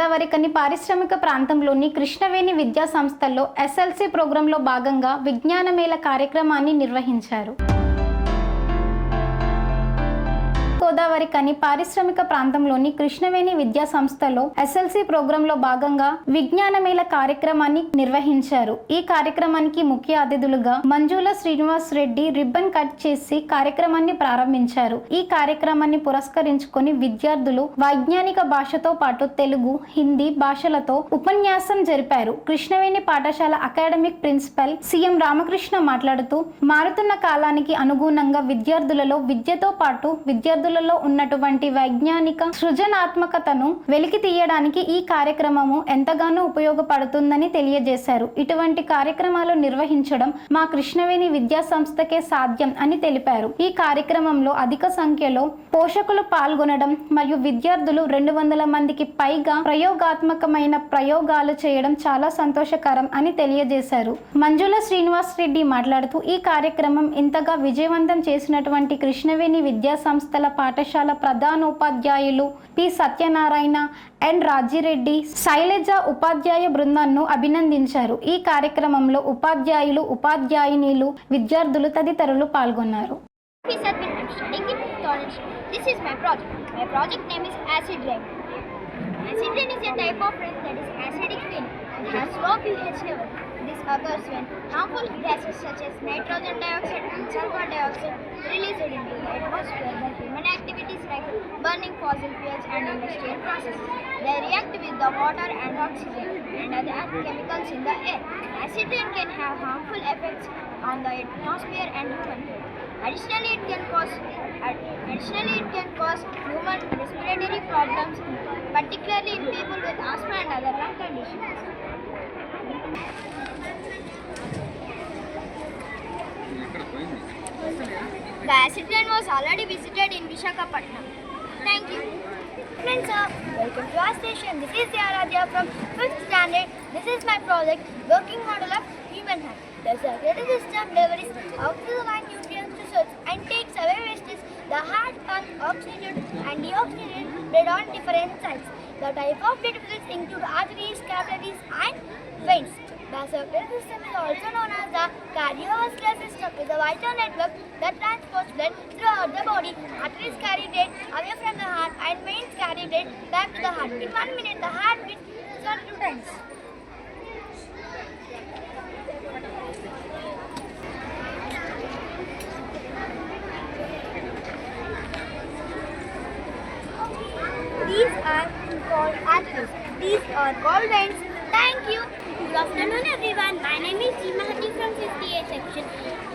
గోదావరికని పారిశ్రామిక ప్రాంతంలోని కృష్ణవేణి విద్యా సంస్థల్లో ఎస్ఎల్సి ప్రోగ్రాంలో భాగంగా విజ్ఞాన మేళ కార్యక్రమాన్ని నిర్వహించారు. గోదావరి కని పారిశ్రామిక ప్రాంతంలోని కృష్ణవేణి విద్యా సంస్థలో ఎస్ఎల్సి ప్రోగ్రాంలో భాగంగా విజ్ఞాన మేళ కార్యక్రమాన్ని నిర్వహించారు. ఈ కార్యక్రమానికి ముఖ్య అతిథులుగా మంజుల శ్రీనివాస్ రెడ్డి రిబ్బన్ కట్ చేసి కార్యక్రమాన్ని ప్రారంభించారు. ఈ కార్యక్రమాన్ని పురస్కరించుకొని విద్యార్థులు వైజ్ఞానిక భాషతో పాటు తెలుగు హిందీ భాషలతో ఉపన్యాసం జరిపారు. కృష్ణవేణి పాఠశాల అకాడమిక్ ప్రిన్సిపల్ సీఎం రామకృష్ణ మాట్లాడుతూ మారుతున్న కాలానికి అనుగుణంగా విద్యార్థులలో విద్యతో పాటు విద్యార్థుల విద్యార్థులలో ఉన్నటువంటి వైజ్ఞానిక సృజనాత్మకతను వెలికి తీయడానికి ఈ కార్యక్రమము ఎంతగానో ఉపయోగపడుతుందని తెలియజేశారు. ఇటువంటి కార్యక్రమాలు నిర్వహించడం మా కృష్ణవేణి విద్యా సంస్థకే సాధ్యం అని తెలిపారు. ఈ కార్యక్రమంలో అధిక సంఖ్యలో పోషకులు పాల్గొనడం మరియు విద్యార్థులు రెండు వందల మందికి పైగా ప్రయోగాత్మకమైన ప్రయోగాలు చేయడం చాలా సంతోషకరం అని తెలియజేశారు. మంజుల శ్రీనివాస్ రెడ్డి మాట్లాడుతూ ఈ కార్యక్రమం ఇంతగా విజయవంతం చేసినటువంటి కృష్ణవేణి విద్యా సంస్థల పాఠశాల ప్రధానోపాధ్యాయులు పి సత్యనారాయణ ఎన్ రాజిరెడ్డి శైలజ ఉపాధ్యాయ బృందాన్ని అభినందించారు ఈ కార్యక్రమంలో ఉపాధ్యాయులు ఉపాధ్యాయునిలు విద్యార్థులు తదితరులు పాల్గొన్నారు Please. This is my project. My project name is acid rain. Acid rain is a type of rain that is acidic rain and has low pH level. This occurs when harmful gases such as nitrogen dioxide and sulfur dioxide released into the atmosphere by activities like burning fossil fuels and industrial processes. They react with the water and oxygen and other chemicals in the air. Acid rain can have harmful effects on the atmosphere and human health. Additionally, it can cause additionally it can cause human respiratory problems, particularly in people with asthma and other lung conditions. The acid was already visited in Vishakhapatnam. Thank you. Friends, sir, welcome to our station. This is Aradhya from 5th standard. This is my project, working model of human heart. The circulatory system delivers oxygen nutrients to cells and takes away wastes. The heart pumps oxygen and deoxygenates blood on different sides. The type of blood vessels include arteries, capillaries, and veins. The circulatory system is also known as the cardiovascular system. It's a vital network that transports blood throughout the body. Arteries carry blood away from the heart and veins carry blood back to the heart. In one minute, the heart beats 22 times. These are called arteries. These are called veins. Thank you. Good afternoon everyone. My name is Jimahati from 58 section.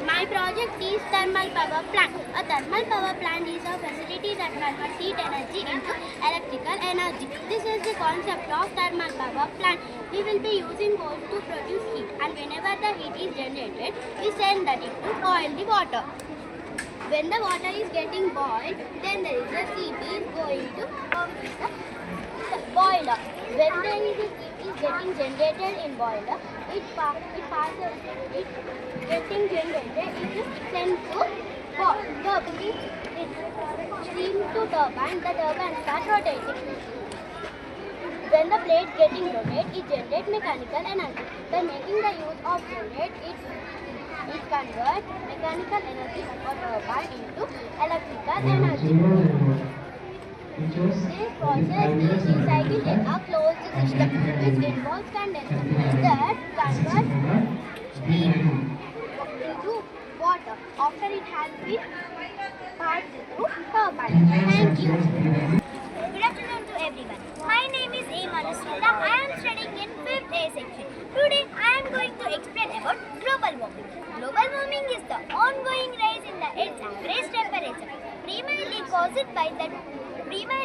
My project is thermal power plant. A thermal power plant is a facility that converts heat energy into electrical energy. This is the concept of thermal power plant. We will be using coal to produce heat and whenever the heat is generated, we send that into boil the water. When the water is getting boiled, then there is a heat is going to the boiler. When there is a heat is getting generated in boiler, it, pa- it passes, it getting generated, it is sent to bo- turbine. It steam to turbine, the turbine starts rotating. When the plate getting rotated, it generates mechanical energy. By making the use of generate, it it converts mechanical energy of turbine into electrical energy. This process is recycled in a closed system which involves condenser that converts steam into water after it has been passed through turbine. Thank you. Good afternoon to everyone. My name is A. Manusrita. I am studying in 5th A section. Today I am going to explain about global warming. Global warming is the ongoing rise in the Earth's average temperature, primarily caused by the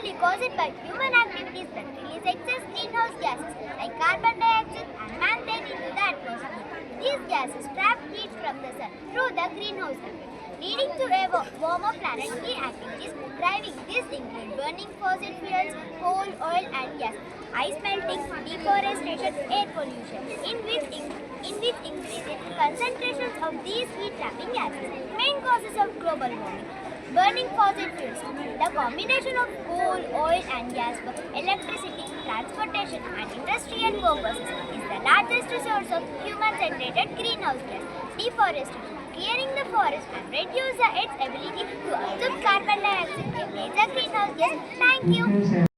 primarily caused by human activities that release excess greenhouse gases like carbon dioxide and methane into the atmosphere. These gases trap heat from the sun through the greenhouse effect, leading to a warmer planet. Key activities driving this include burning fossil fuels, coal, oil, and gas, ice melting, deforestation, air pollution, in which in which increasing concentrations of these heat-trapping gases. Main causes of global warming. Burning fossil fuels. The combination of coal, oil, and gas for electricity, transportation, and industrial purposes is the largest source of human-generated greenhouse gas. Deforestation, clearing the forest and reduce its ability to absorb carbon dioxide, a major greenhouse gas. Thank you.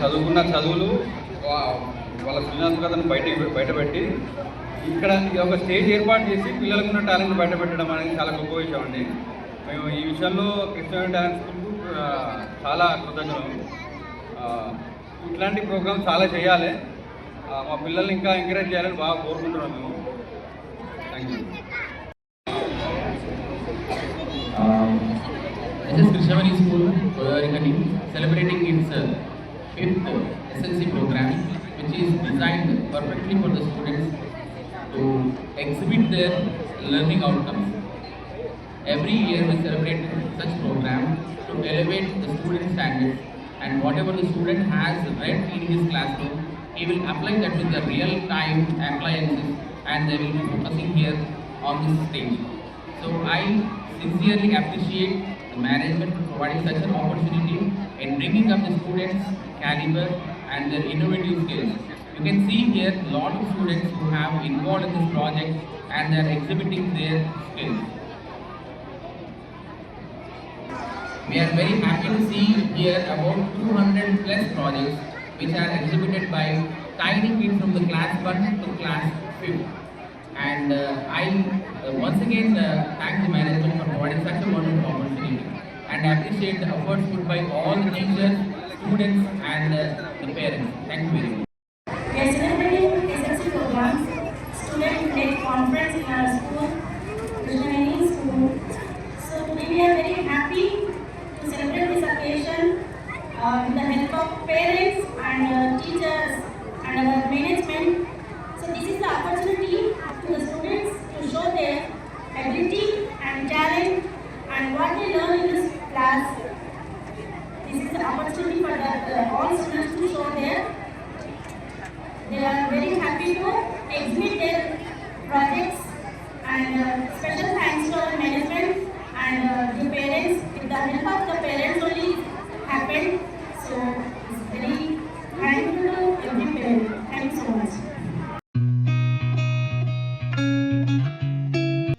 చదువుకున్న చదువులు వా- వాళ్ళ సృజనాత్మకతను బయట బయటపెట్టి ఇక్కడ ఒక stage ఏర్పాటు చేసి పిల్లలకు ఉన్న టాలెంట్ బయటపెట్టడం అనేది చాలా గొప్ప విషయం అండి. మేము ఈ విషయంలో కృష్ణ డ్యాన్స్ స్కూల్కు చాలా కృతజ్ఞతం ఇట్లాంటి ప్రోగ్రామ్ చాలా చేయాలి. మా పిల్లల్ని ఇంకా ఎంకరేజ్ చేయాలని బాగా కోరుకుంటున్నాం మేము. Thank you Um, this school Krishnavani celebrating its fifth SLC program, which is designed perfectly for the students to exhibit their learning outcomes. Every year we celebrate such program to elevate the student standards and whatever the student has read in his classroom, he will apply that with the real time appliances and they will be focusing here on this stage. So I sincerely appreciate the management for providing such an opportunity in bringing up the students' caliber and their innovative skills. You can see here a lot of students who have involved in this project and they are exhibiting their skills. We are very happy to see here about 200 plus projects which are exhibited by tiny kids from the class 1 to class 5. And uh, I uh, once again uh, thank the management for providing such a wonderful opportunity and appreciate the efforts put by all the teachers, students and uh, the parents. Thank you very much. We are celebrating SLC programs, student-led conference in our school, Krishnaveni School. So today we are very happy to celebrate this occasion uh, with the help of parents and uh, teachers and our management. So this is the opportunity to the students to show their ability and talent and what they learn in this class. This is the opportunity for the, all students to show their they are very happy to exhibit their projects and uh, special thanks to our management and uh, the parents. With the help of the parents only happened. So